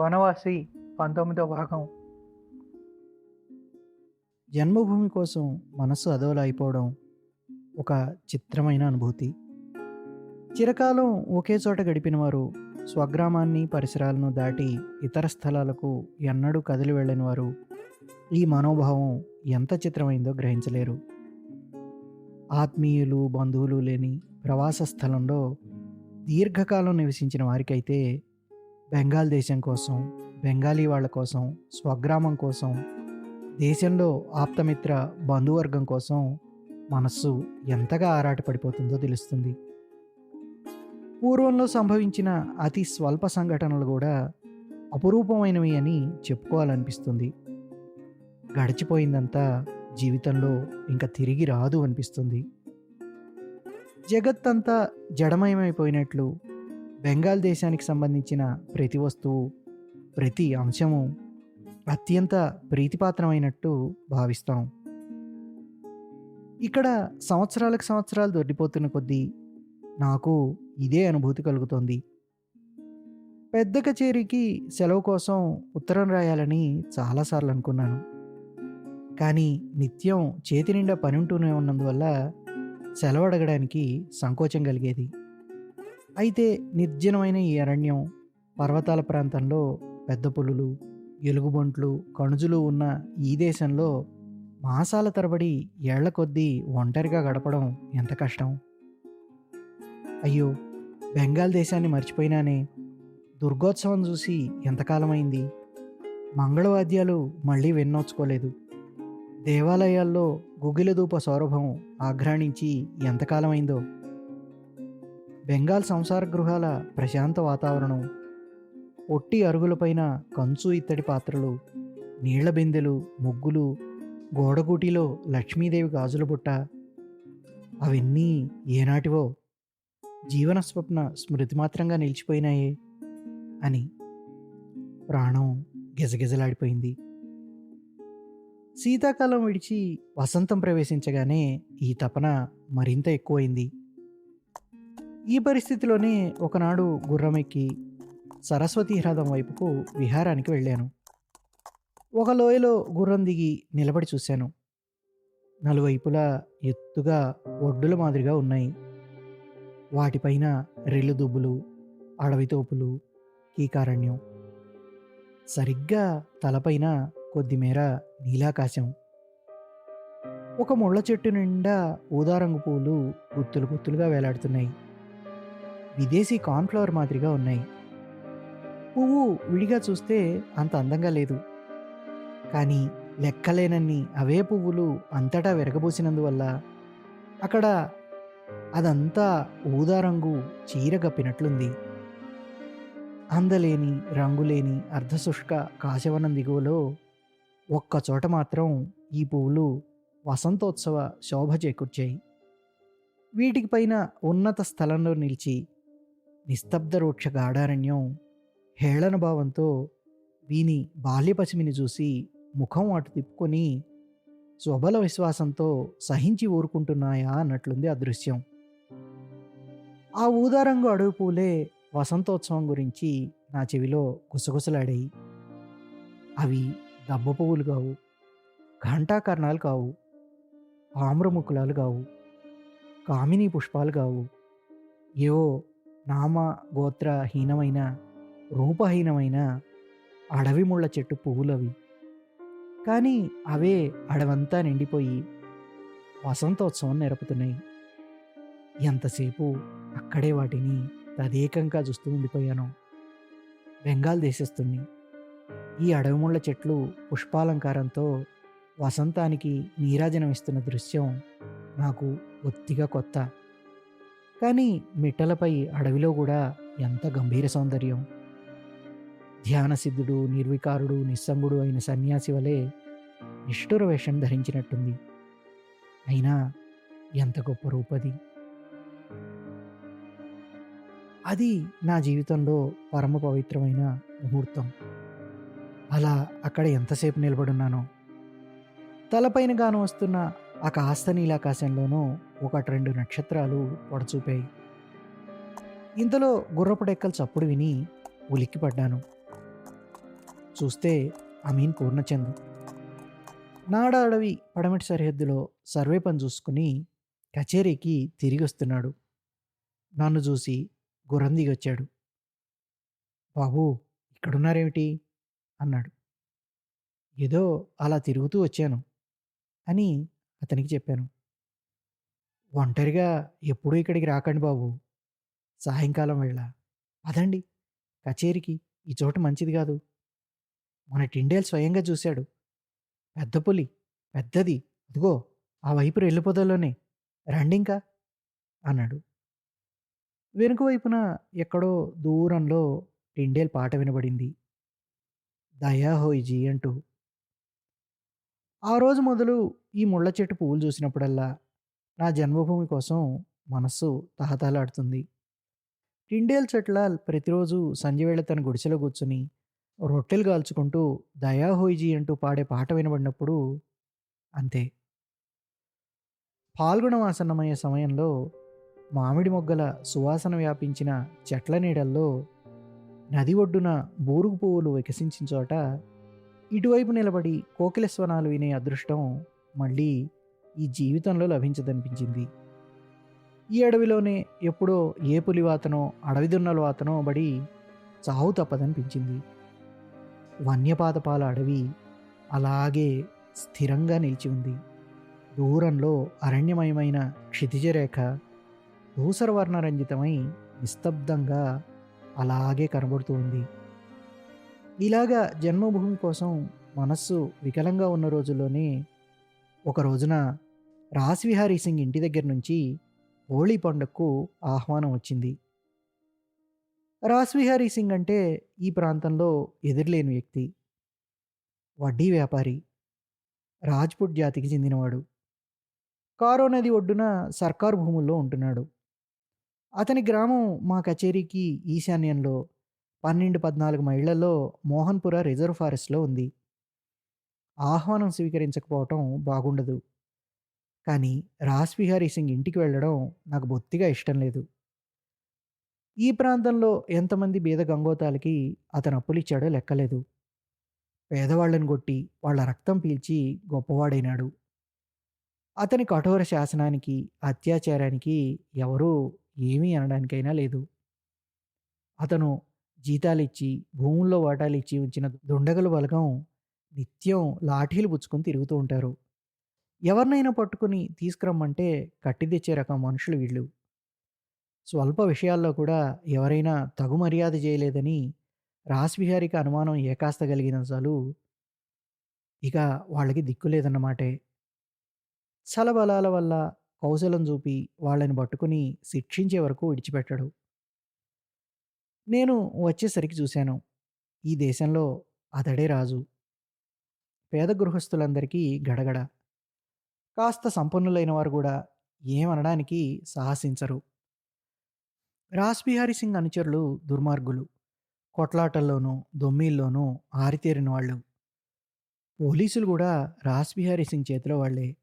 వనవాసి పంతొమ్మిదో భాగం. జన్మభూమి కోసం మనస్సు అదోలా అయిపోవడం ఒక చిత్రమైన అనుభూతి. చిరకాలం ఒకే చోట గడిపిన వారు స్వగ్రామాన్ని పరిసరాలను దాటి ఇతర స్థలాలకు ఎన్నడూ కదిలి వెళ్ళని వారు ఈ మనోభావం ఎంత చిత్రమైందో గ్రహించలేరు. ఆత్మీయులు బంధువులు లేని ప్రవాస స్థలంలో దీర్ఘకాలం నివసించిన వారికైతే బెంగాల్ దేశం కోసం బెంగాలీ వాళ్ళ కోసం స్వగ్రామం కోసం దేశంలో ఆప్తమిత్ర బంధువర్గం కోసం మనస్సు ఎంతగా ఆరాటపడిపోతుందో తెలుస్తుంది. పూర్వంలో సంభవించిన అతి స్వల్ప సంఘటనలు కూడా అపురూపమైనవి అని చెప్పుకోవాలనిపిస్తుంది. గడిచిపోయిందంతా జీవితంలో ఇంకా తిరిగి రాదు అనిపిస్తుంది. జగత్తంతా జడమయమైపోయినట్లు బెంగాల్ దేశానికి సంబంధించిన ప్రతి వస్తువు ప్రతి అంశము అత్యంత ప్రీతిపాత్రమైనట్టు భావిస్తాం. ఇక్కడ సంవత్సరాలకు సంవత్సరాలు దొడ్డిపోతున్న కొద్దీ నాకు ఇదే అనుభూతి కలుగుతోంది. పెద్ద కచేరీకి సెలవు కోసం ఉత్తరం రాయాలని చాలాసార్లు అనుకున్నాను. కానీ నిత్యం చేతి నిండా పని ఉంటూనే ఉన్నందువల్ల సెలవు అడగడానికి సంకోచం కలిగేది. అయితే నిర్జనమైన ఈ అరణ్యం పర్వతాల ప్రాంతంలో పెద్ద పులులు ఎలుగుబంట్లు కణుజులు ఉన్న ఈ దేశంలో మాసాల తరబడి ఏళ్ళ కొద్దీ ఒంటరిగా గడపడం ఎంత కష్టం? అయ్యో! బెంగాల్ దేశాన్ని మర్చిపోయినానే. దుర్గోత్సవం చూసి ఎంతకాలమైంది? మంగళవాద్యాలు మళ్ళీ విన్నోచుకోలేదు. దేవాలయాల్లో గుగ్గిలదూప సౌరభం ఆఘ్రాణించి ఎంతకాలమైందో. బెంగాల్ సంసార గృహాల ప్రశాంత వాతావరణం ఒట్టి అరుగులపైన కంచు ఇత్తడి పాత్రలు నీళ్ళ బిందెలు ముగ్గులు గోడగూటిలో లక్ష్మీదేవి గాజుల బుట్ట అవన్నీ ఏనాటివో జీవన స్వప్న స్మృతి మాత్రంగా నిలిచిపోయినాయే అని ప్రాణం గిజగిజలాడిపోయింది. శీతాకాలం విడిచి వసంతం ప్రవేశించగానే ఈ తపన మరింత ఎక్కువైంది. ఈ పరిస్థితిలోనే ఒకనాడు గుర్రమెక్కి సరస్వతీ హ్రదం వైపుకు విహారానికి వెళ్ళాను. ఒక లోయలో గుర్రం దిగి నిలబడి చూశాను. నలువైపులా ఎత్తుగా ఒడ్డుల మాదిరిగా ఉన్నాయి. వాటిపైన రెల్లు దుబ్బులు అడవి తోపులు కీకారణ్యం. సరిగ్గా తలపైన కొద్దిమేర నీలాకాశం. ఒక ముళ్ళ చెట్టు నిండా ఊదారంగు పూలు గుత్తులు గుత్తులుగా వేలాడుతున్నాయి. విదేశీ కార్న్ఫ్లవర్ మాదిరిగా ఉన్నాయి. పువ్వు విడిగా చూస్తే అంత అందంగా లేదు. కానీ లెక్కలేనన్ని అవే పువ్వులు అంతటా విరగబూసినందువల్ల అక్కడ అదంతా ఊదారంగు చీర గప్పినట్లుంది అందలేని రంగులేని అర్ధశుష్క కాశవనం దిగువలో ఒక్క చోట మాత్రం ఈ పువ్వులు వసంతోత్సవ శోభ చేకూర్చాయి. వీటికి పైన ఉన్నత స్థలంలో నిలిచి నిస్తబ్ద రూక్ష గాఢారణ్యం హేళన భావంతో వీని బాల్యపసిమిని చూసి ముఖం అటు తిప్పుకొని స్వబల విశ్వాసంతో సహించి ఊరుకుంటున్నాయా అన్నట్లుంది ఆ దృశ్యం ఆ ఊదారంగు అడవి పూలే వసంతోత్సవం గురించి నా చెవిలో గుసగుసలాడాయి. అవి దబ్బ పువ్వులు కావు ఘంటాకర్ణాలు కావు ఆమ్రముకులాలు కావు కామిని పుష్పాలు కావు. ఏవో నామ గోత్రహీనమైన రూపహీనమైన అడవి ముళ్ళ చెట్టు పువ్వులవి కానీ అవే అడవంతా నిండిపోయి వసంతోత్సవం నెరపుతున్నాయి. ఎంతసేపు అక్కడే వాటిని తదేకంగా చూస్తూ ఉండిపోయాను. బెంగాల్ దేశస్తుని ఈ అడవి ముళ్ళ చెట్లు పుష్పాలంకారంతో వసంతానికి నీరాజనం ఇస్తున్న దృశ్యం నాకు ఒత్తిగా కొత్త. కానీ మిట్టలపై అడవిలో కూడా ఎంత గంభీర సౌందర్యం. ధ్యానసిద్ధుడు నిర్వికారుడు నిస్సంగుడు అయిన సన్యాసి వలె నిష్ఠుర వేషం ధరించినట్టుంది. అయినా ఎంత గొప్ప రూపది. అది నా జీవితంలో పరమ పవిత్రమైన ముహూర్తం. అలా అక్కడ ఎంతసేపు నిలబడున్నానో? తలపైన గాను వస్తున్న ఆ కాస్త నీలాకాశంలోనూ ఒకటి రెండు నక్షత్రాలు పొడచూపాయి. ఇంతలో గుర్రపు డెక్కల చప్పుడు విని ఉలిక్కిపడ్డాను చూస్తే అమీన్ పూర్ణచంద్. నాడ అడవి పడమటి సరిహద్దులో సర్వే పని చూసుకుని కచేరీకి తిరిగి వస్తున్నాడు. నన్ను చూసి గుర్రం దిగొచ్చాడు. బాబు ఇక్కడున్నారేమిటి? అన్నాడు. ఏదో అలా తిరుగుతూ వచ్చాను అని అతనికి చెప్పాను. ఒంటరిగా ఎప్పుడూ ఇక్కడికి రాకండి బాబు. సాయంకాలం వేళ. అదండి కచేరీకి. ఈ చోటు మంచిది కాదు. మన టిండేల్ స్వయంగా చూశాడు. పెద్ద పులి. పెద్దది. అదిగో ఆ వైపు వెళ్ళిపోదలోనే రండి ఇంకా. అన్నాడు. వెనుక వైపున ఎక్కడో దూరంలో టిండేల్ పాట వినబడింది. దయా హోయిజీ అంటూ. ఆ రోజు మొదలు ఈ ముళ్ళ చెట్టు పువ్వులు చూసినప్పుడల్లా నా జన్మభూమి కోసం మనస్సు తహతహలాడుతుంది. టిండేల్ చెట్లాల్ ప్రతిరోజు సంజయవేళ తన గుడిసెలో కూర్చుని రొట్టెలు కాల్చుకుంటూ దయా అంటూ పాడే పాట వినబడినప్పుడు అంతే. పాల్గొనవాసన్నమయ్యే సమయంలో మామిడి మొగ్గల సువాసన వ్యాపించిన చెట్ల నీడల్లో నది ఒడ్డున బూరుగు పువ్వులు వికసించిన చోట ఇటువైపు నిలబడి కోకిల స్వనాలు వినే అదృష్టం మళ్ళీ ఈ జీవితంలో లభించదనిపించింది. ఈ అడవిలోనే ఎప్పుడో ఏ పులివాతనో అడవి దున్నల వాతనో బడి చావు తప్పదనిపించింది. వన్యపాతపాల అడవి అలాగే స్థిరంగా నిలిచి ఉంది. దూరంలో అరణ్యమయమైన క్షితిజరేఖ ధూసరవర్ణరంజితమై నిస్తబ్దంగా అలాగే కనబడుతూ ఉంది. ఇలాగా జన్మభూమి కోసం మనస్సు వికలంగా ఉన్న రోజుల్లోనే ఒక రోజున రాస్విహారీ సింగ్ ఇంటి దగ్గర నుంచి హోళీ పండుగకు ఆహ్వానం వచ్చింది. రాస్విహారీ సింగ్ అంటే ఈ ప్రాంతంలో ఎదురులేని వ్యక్తి. వడ్డీ వ్యాపారి. రాజ్పుట్ జాతికి చెందినవాడు. కారో నది ఒడ్డున సర్కారు భూముల్లో ఉంటున్నాడు. అతని గ్రామం మా కచేరీకి ఈశాన్యంలో పన్నెండు పద్నాలుగు మైళ్ళలో మోహన్పుర రిజర్వ్ ఫారెస్ట్లో ఉంది. ఆహ్వానం స్వీకరించకపోవటం బాగుండదు. కానీ రాస్విహారీ సింగ్ ఇంటికి వెళ్ళడం నాకు బొత్తిగా ఇష్టం లేదు. ఈ ప్రాంతంలో ఎంతమంది బీద గంగోతాలకి అతను అప్పులిచ్చాడో లెక్కలేదు. పేదవాళ్ళని కొట్టి వాళ్ళ రక్తం పీల్చి గొప్పవాడైనాడు. అతని కఠోర శాసనానికి అత్యాచారానికి ఎవరూ ఏమీ అనడానికైనా లేదు. అతను జీతాలిచ్చి భూముల్లో వాటాలిచ్చి ఉంచిన దుండగల బలగం నిత్యం లాఠీలు పుచ్చుకొని తిరుగుతూ ఉంటారు. ఎవరినైనా పట్టుకుని తీసుకురమ్మంటే కట్టి తెచ్చే రకం మనుషులు వీళ్ళు. స్వల్ప విషయాల్లో కూడా ఎవరైనా తగు మర్యాద చేయలేదని రాస్బిహారికి అనుమానం ఏకాస్త కలిగిన చాలు ఇక వాళ్ళకి దిక్కు లేదన్నమాటే. చలబలాల వల్ల కౌశలం చూపి వాళ్ళని పట్టుకుని శిక్షించే వరకు విడిచిపెట్టాడు. నేను వచ్చేసరికి చూశాను ఈ దేశంలో అతడే రాజు. పేద గృహస్థులందరికీ గడగడ. కాస్త సంపన్నులైన వారు కూడా ఏమనడానికి సాహసించరు. రాస్బిహారీ సింగ్ అనుచరులు దుర్మార్గులు. కొట్లాటల్లోనూ దొమ్మీల్లోనూ ఆరితేరిన వాళ్ళు. పోలీసులు కూడా రాస్బిహారీ సింగ్ చేతిలో వాళ్ళే.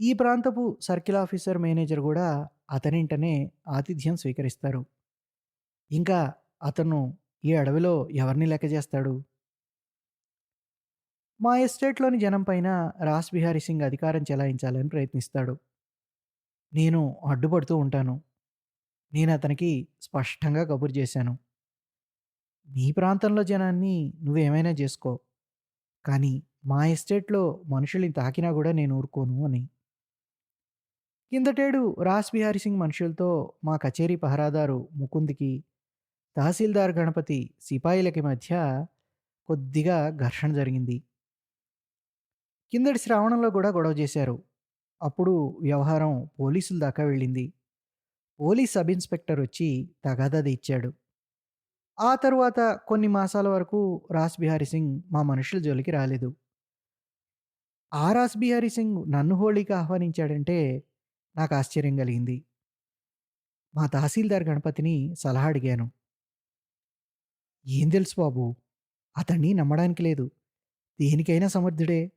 ఈ ప్రాంతపు సర్కిల్ ఆఫీసర్ మేనేజర్ కూడా అతనింటనే ఆతిథ్యం స్వీకరిస్తారు. ఇంకా అతను ఈ అడవిలో ఎవరిని లెక్క చేస్తాడు? మా ఎస్టేట్లోని జనం పైన రాస్ బిహారీ సింగ్ అధికారం చెలాయించాలని ప్రయత్నిస్తాడు. నేను అడ్డుపడుతూ ఉంటాను. నేను అతనికి స్పష్టంగా కబురు చేశాను. నీ ప్రాంతంలో జనాన్ని నువ్వేమైనా చేసుకో. కానీ మా ఎస్టేట్లో మనుషుల్ని తాకినా కూడా నేను ఊరుకోను అని. కిందటేడు రాస్ బిహారీ సింగ్ మనుషులతో మా కచేరీ పహరాదారు ముకుంద్కి తహసీల్దార్ గణపతి సిపాయిలకి మధ్య కొద్దిగా ఘర్షణ జరిగింది. కిందటి శ్రావణంలో కూడా గొడవ చేశారు. అప్పుడు వ్యవహారం పోలీసుల దాకా వెళ్ళింది. పోలీస్ సబ్ ఇన్స్పెక్టర్ వచ్చి తగాదా ఇచ్చాడు. ఆ తరువాత కొన్ని మాసాల వరకు రాస్ బిహారీ సింగ్ మా మనుషుల జోలికి రాలేదు. ఆ రాస్ బిహారీ సింగ్ నన్ను హోళీకి ఆహ్వానించాడంటే నాకు ఆశ్చర్యం కలిగింది. మా తహసీల్దార్ గణపతిని సలహా అడిగాను. ఏం తెలుసు బాబు అతన్ని నమ్మడానికి లేదు. దేనికైనా సమర్థుడే.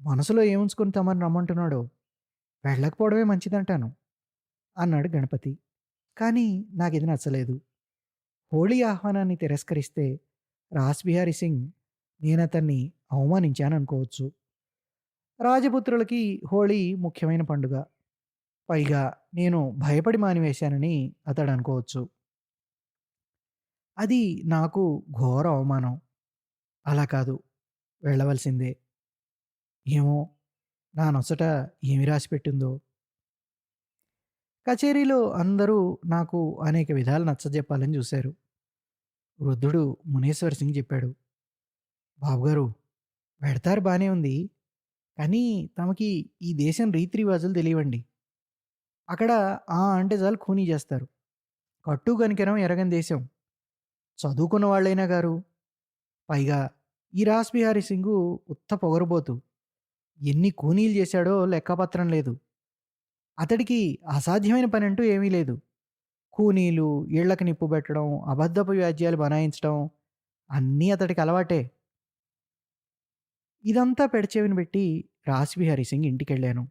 మనసులో ఏముంచుకుని తమని రమ్మంటున్నాడో వెళ్ళకపోవడమే మంచిదంటాను అన్నాడు గణపతి. కానీ నాకు ఇది నచ్చలేదు. హోళీ ఆహ్వానాన్ని తిరస్కరిస్తే రాస్బిహారీ సింగ్ నేను అతన్ని అవమానించాను అనుకోవచ్చు రాజపుత్రులకి హోళీ ముఖ్యమైన పండుగ. పైగా నేను భయపడి మానివేశానని అతడు అనుకోవచ్చు. అది నాకు ఘోర అవమానం. అలా కాదు. వెళ్ళవలసిందే. ఏమో నా నొసట ఏమి రాసిపెట్టిందో. కచేరీలో అందరూ నాకు అనేక విధాలు నచ్చజెప్పాలని చూశారు. వృద్ధుడు మునేశ్వర్ సింగ్ చెప్పాడు. బాబుగారు పెడతారు బాగానే ఉంది. కానీ తమకి ఈ దేశం రీతి రివాజులు తెలియవండి. అక్కడ ఆ అంటే చాలు ఖూనీ చేస్తారు. కట్టు కనికరం ఎరగని దేశం. చదువుకున్న వాళ్ళైనా గారు పైగా ఈ రాస్బిహారీ సింగ్ సింగు ఉత్త పొగరబోతు. ఎన్ని కూనీలు చేశాడో లెక్కపత్రం లేదు. అతడికి అసాధ్యమైన పని అంటూ ఏమీ లేదు. కూనీలు ఇళ్ళకు నిప్పు పెట్టడం అబద్ధపు వ్యాజ్యాలు బనాయించడం అన్నీ అతడికి అలవాటే. ఇదంతా పెడచేవిని పెట్టి రాస్బిహారీ సింగ్ ఇంటికి వెళ్ళాను